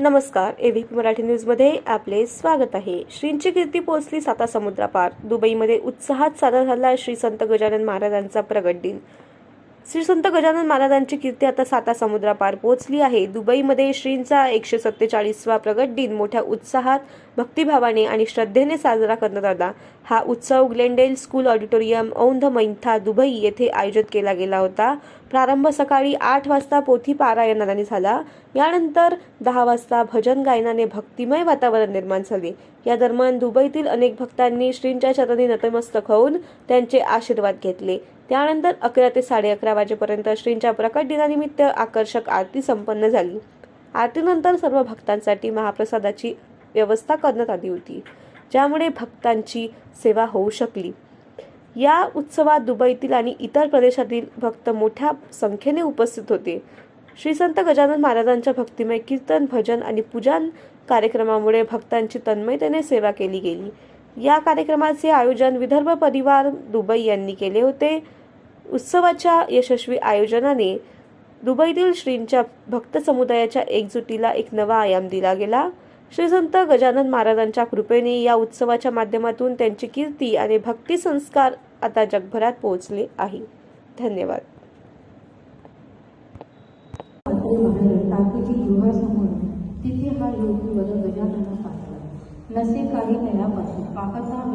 नमस्कार एव्हीपी मराठी न्यूजमध्ये आपले स्वागत आहे. श्रींची कीर्ती पोहोचली साता समुद्रापार. दुबईमध्ये उत्साहात साजरा झाला श्री संत गजानन महाराजांचा प्रगट दिन. श्री संत गजानन महाराजांची कीर्ती आता साता समुद्रापार पोहोचली आहे. दुबईमध्ये श्रींचा एकशे सत्तेचाळीसवा प्रगट दिन मोठ्या उत्साहात भक्तिभावाने आणि श्रद्धेने साजरा करण्यात आला. हा उत्सव Glendale school auditorium Aundh mentha Dubai येथे आयोजित केला गेला होता. प्रारंभ सकाळी आठ वाजता पोथी पारायणाने झाला. यानंतर दहा वाजता भजन गायनाने भक्तिमय वातावरण निर्माण झाले. या दरम्यान दुबईतील अनेक भक्तांनी श्रींच्या चरणी नतमस्तक होऊन त्यांचे आशीर्वाद घेतले. त्यानंतर अकरा ते साडे अकरा वाजेपर्यंत श्रींच्या प्रकट दिनानिमित्त आकर्षक आरती संपन्न झाली. आरतीनंतर सर्व भक्तांसाठी महाप्रसादाची व्यवस्था करण्यात आली होती ज्यामुळे भक्तांची सेवा होऊ शकली. या उत्सवात दुबईतील आणि इतर प्रदेशातील भक्त मोठ्या संख्येने उपस्थित होते. श्री संत गजानन महाराजांच्या भक्तिमय कीर्तन भजन आणि पूजन कार्यक्रमामुळे भक्तांची तन्मयतेने सेवा केली गेली. या कार्यक्रमाचे आयोजन विदर्भ परिवार दुबई यांनी केले होते. उत्सवाच्या यशस्वी आयोजनाने दुबईतील श्रींच्या भक्त समुदायाच्या एकजुटीला एक नवा आयाम दिला गेला. श्री संत गजानन महाराजांच्या कृपेने या उत्सवाच्या माध्यमातून त्यांची कीर्ती आणि भक्ती संस्कार आता जगभरात पोहोचले आहे. धन्यवाद. तिथे हा योगी गजानन नसे काही नयापासून पाकाचा